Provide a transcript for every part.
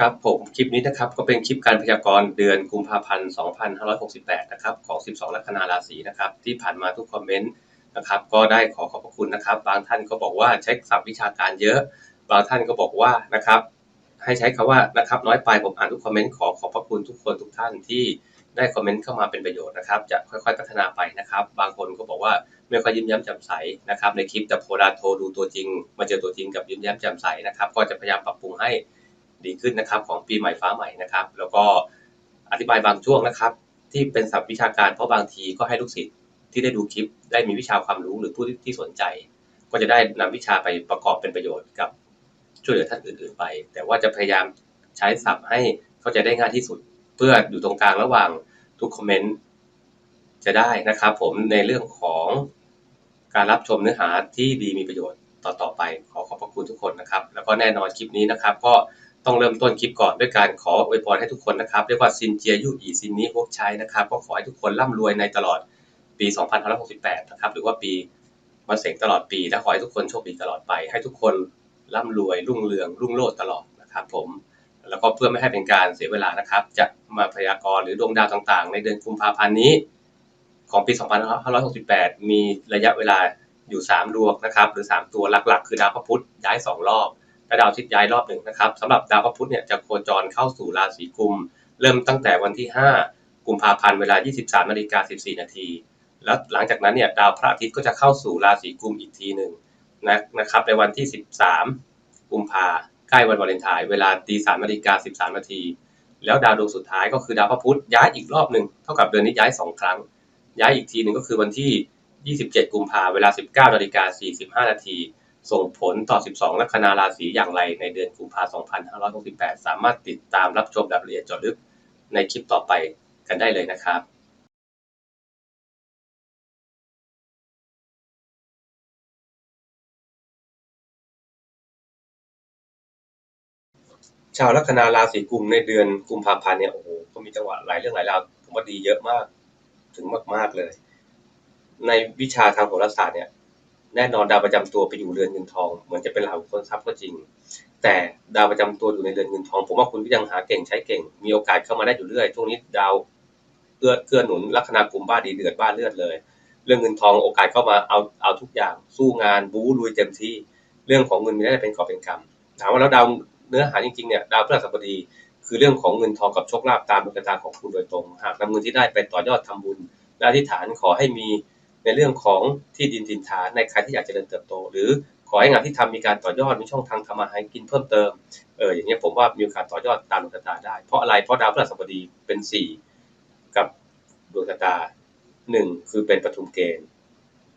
ครับผมคลิปนี้นะครับก็เป็นคลิปการพยากรณ์เดือนกุมภาพันธ์ 2568 นะครับของ 12 ลัคนาราศีนะครับที่ผ่านมาทุกคอมเมนต์นะครับก็ได้ขอขอบพระคุณนะครับ บางท่านก็บอกว่าใช้ศัพท์วิชาการเยอะ บางท่านก็บอกว่านะครับให้ใช้คำว่านะครับน้อยไปผมอ่านทุกคอมเมนต์ขอขอบพระคุณทุกคนทุกท่านที่ได้คอมเมนต์เข้ามาเป็นประโยชน์นะครับจะค่อยๆพัฒนาไปนะครับบางคนก็บอกว่าไม่ค่อยยิ้มแย้มแจ่มใสนะครับในคลิปแต่โพลาโทดูตัวจริง มาเจอตัวจริงกับยิ้มแย้มแจ่มใสนะครับก็จะพยายามปรับปรุงให้ ดีขึ้นนะครับ ของปีใหม่ฟ้าใหม่นะครับ แล้วก็อธิบายบางช่วงนะครับ ที่เป็นศัพท์วิชาการเพราะบางทีก็ให้ลูกศิษย์ที่ได้ดูคลิป ได้มีวิชาความรู้หรือผู้ที่สนใจ ก็จะได้นำวิชาไปประกอบเป็นประโยชน์กับช่วยเหลือท่านอื่น ๆ ไป แต่ว่าจะพยายามใช้ศัพท์ให้เข้าใจได้ง่ายที่สุด เพื่ออยู่ตรงกลางระหว่างทุกคอมเมนต์จะได้นะครับ ผมในเรื่องของการรับชมเนื้อหาที่ดีมีประโยชน์ต่อๆไปขอขอบพระคุณทุกคนนะครับ แล้วก็แน่นอนคลิปนี้นะครับ ก็ ต้องเริ่มต้นคลิปก่อนด้วยการขออวยพรให้ทุกคนนะครับเรียกว่าซินเจียยุอีซินนี้พวกใช้นะครับก็ขอให้ทุกคนร่ำรวยในตลอดปี 2568 นะครับหรือว่าปีมะเสงตลอดปีและขอให้ทุกคนโชคดีตลอดไป ให้ทุกคนร่ำรวยรุ่งเรืองรุ่งโรจน์ตลอดนะครับผมแล้วก็เพื่อไม่ให้เป็นการเสียเวลานะครับ จะมาพยากรณ์หรือดวงดาวต่างๆ ในเดือนกุมภาพันธ์นี้ ของปี 2568 มีระยะเวลาอยู่ 3 ดวงนะครับ หรือ 3 ตัวหลักๆ คือดาวพระพุธย้าย 2 รอบ และดาวอาทิตย์ย้ายรอบหนึ่งนะครับสำหรับดาวพระพุธเนี่ยจะโคจรเข้าสู่ราศีกุม เริ่มตั้งแต่วันที่ 5 กุมภาพันธ์เวลา 23นาฬิกา14 นาที แล้วหลังจากนั้นเนี่ยดาวพระอาทิตย์ก็จะเข้าสู่ราศีกุมอีกทีหนึ่งนะนะครับในวันที่ 13 กุมภาใกล้วันวาเลนไทน์เวลาตี3นาฬิกา13นาทีแล้วดาวดวงสุดท้ายก็คือดาวพระพุธย้ายอีกรอบหนึ่งเท่ากับเดือนนี้ย้าย2ครั้ง ย้ายอีกทีหนึ่งก็คือวันที่ 27 กุมภาเวลา 19นาฬิกา45นาที ส่งผลต่อ 12 ลัคนาราศีอย่างไรในเดือนกุมภาพันธ์ 2568 สามารถติดตามรับชมรายละเอียดเจาะลึกในคลิปต่อไปกันได้เลยนะครับชาวลัคนาราศีกุมในเดือนกุมภาพันธ์เนี่ยโอ้โหก็มีจังหวะหลายเรื่องหลายราวผมว่าดีเยอะมากถึงมาก ๆเลย ในวิชาทางโหราศาสตร์เนี่ย แน่นอนดาวประจำตัวไปอยู่เรือนเงินทองเหมือนจะเป็นราหูค้นทรัพย์ก็จริง แต่ดาวประจำตัวอยู่ในเรือนเงินทอง ผมว่าคุณก็ยังหาเก่งใช้เก่ง มีโอกาสเข้ามาได้อยู่เรื่อยช่วงนี้ดาวเอื้อเกื้อหนุนลัคนากุมบ้าดีเดือดบ้าเลือดเลย เรื่องเงินทองโอกาสเข้ามาเอาเอาทุกอย่างสู้งานบู๊ลุยเต็มที่เรื่องของเงินมีได้เป็นกอบเป็นกำถามว่าแล้วดาวเนื้อหาจริงๆเนี่ยดาวพฤหัสบดีคือเรื่องของเงินทองกับโชคลาภตามดวงชะตาของคุณโดยตรง หากนำเงินที่ได้ไปต่อยอดทำบุญและอธิษฐานขอให้มี ในเรื่องของที่ดินถิ่นฐานในใครที่อยากจเจริญเติบโต หรือขอให้งานที่ทำมีการต่อยอดมีช่องทางทำมาหากินเพิ่มเติมเอออย่างเงี้ยผมว่ามีโอกาสต่อยอดตามดวงชะตาได้ เพราะอะไรเพราะดาวพฤหัสบดีเป็นสี่กับดวงชะตาหนึ่งคือเป็นปฐุมเกณฑ์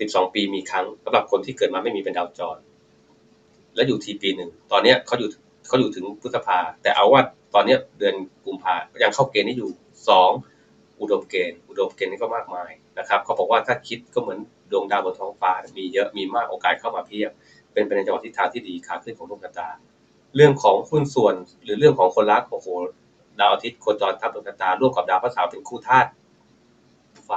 สิบสองปีมีครั้งสำหรับคนที่เกิดมาไม่มีเป็นดาวจร และอยู่ทีปีหนึ่งตอนเนี้ยเขาอยู่เขาอยู่ถึงพฤษภา แต่เอาว่าตอนเนี้ยเดือนกุมภายังเข้าเกณฑ์นี้อยู่สองอุดมเกณฑ์ อุดมเกณฑ์นี่ก็มากมาย นะครับเขาบอกว่าถ้าคิดก็เหมือนดวงดาวบนท้องฟ้ามีเยอะมีมากโอกาสเข้ามาเพียบ เป็นไปในจังหวะทิศทางที่ดีขาขึ้นของดวงตา เรื่องของหุ้นส่วนหรือเรื่องของคนรักโอ้โหดาวอาทิตย์โคจรทับดวงตาร่วมกับดาวพระเสาร์เป็นคู่ธาตุไฟ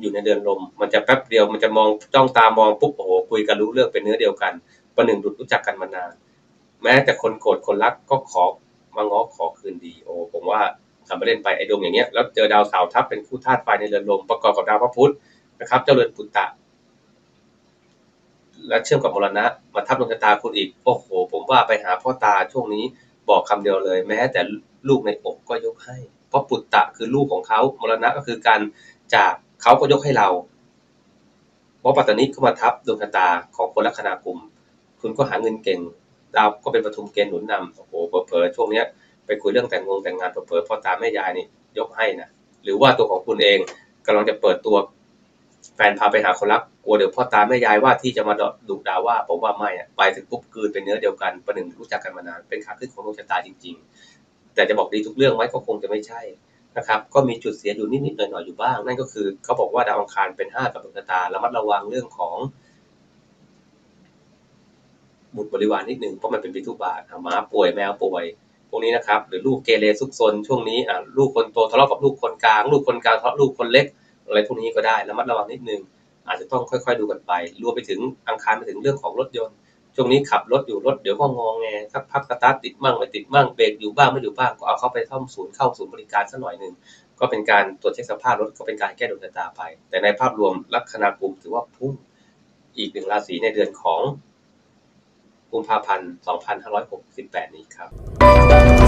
อยู่ในเดือนลม มันจะแป๊บเดียวมันจะมองจ้องตามองปุ๊บโอ้โหคุยกันรู้เรื่องเป็นเนื้อเดียวกันประหนึ่งดุดรู้จักกันมานาน แม้แต่คนโกรธคนรักก็ขอมาง้อขอคืนดี โอ้ผมว่า ทำไปเล่นไปไอ้ดวงอย่างเงี้ยแล้วเจอดาวเสาร์ทับเป็นคู่ธาตุไฟในเรือนลมประกอบกับดาวพระพุธนะครับ เจ้าเรือนปุตตะ และเชื่อมกับมรณะมาทับดวงชะตาคุณอีก โอ้โห ผมว่าไปหาพ่อตาช่วงนี้บอกคำเดียวเลย แม้แต่ลูกในอกก็ยกให้ เพราะปุตตะคือลูกของเขามรณะก็คือการจากเขาก็ยกให้เราเพราะปัตตานีก็มาทับดวงชะตาของคนลัคนากุม คุณก็หาเงินเก่ง ดาวก็เป็นปฐุมเกณฑ์หนุนนำโอ้โหเผลอๆช่วงเนี้ย ไปคุยเรื่องแต่งงงแต่งงานเผลอพ่อตาแม่ยายนี่ยกให้นะหรือว่าตัวของคุณเองกำลังจะเปิดตัวแฟนพาไปหาคนรักกลัวเดี๋ยวพ่อตาแม่ยายว่าที่จะมาดุด่าว่าผมว่าไม่อะไปถึงปุ๊บคืนเป็นเนื้อเดียวกันประหนึ่งรู้จักกันมานานเป็นขาขึ้นของดวงชะตาจริง ๆ แต่จะบอกดีทุกเรื่องไหมก็คงจะไม่ใช่นะครับก็มีจุดเสียอยู่นิดๆหน่อยๆอยู่บ้าง นั่นก็คือเขาบอกว่าดาวอังคารเป็นห้ากับดวงชะตาระมัดระวังเรื่องของบุตรบริวารนิดหนึ่งเพราะมันเป็นปิทุบาทหมาป่วยแมวป่วย พวกนี้นะครับ หรือลูกเกเรซุกซนช่วงนี้อ่าลูกคนโตทะเลาะกับลูกคนกลาง ลูกคนกลางทะเลาะลูกคนเล็ก อะไรพวกนี้ก็ได้ระมัดระวังนิดนึง อาจจะต้องค่อยๆดูกันไป รวมไปถึงอังคารไปถึงเรื่องของรถยนต์ ช่วงนี้ขับรถอยู่รถเดี๋ยวก็งองแงสักพักสตาร์ทติดมั่งไม่ติดมั่งเบรกอยู่บ้างไม่อยู่บ้างก็เอาเข้าไปซ่อมศูนย์เข้าศูนย์บริการสักหน่อยหนึ่งก็เป็นการตรวจเช็คสภาพรถก็เป็นการแก้ดวงชะตาไป แต่ในภาพรวมลัคนากลุ่มถือว่าพุ่งอีกหนึ่งราศีในเดือนของ กุมภาพันธ์ 2568 นี้ครับ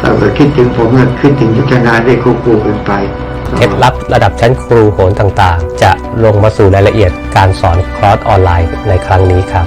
ถ้าเราก็คิดถึงผมก็คิดถึงยุทธนาได้ควบคู่กันไปเคล็ดลับระดับชั้นครูโหนต่างๆ จะลงมาสู่รายละเอียดการสอนคลอร์สออนไลน์ในครั้งนี้ครับ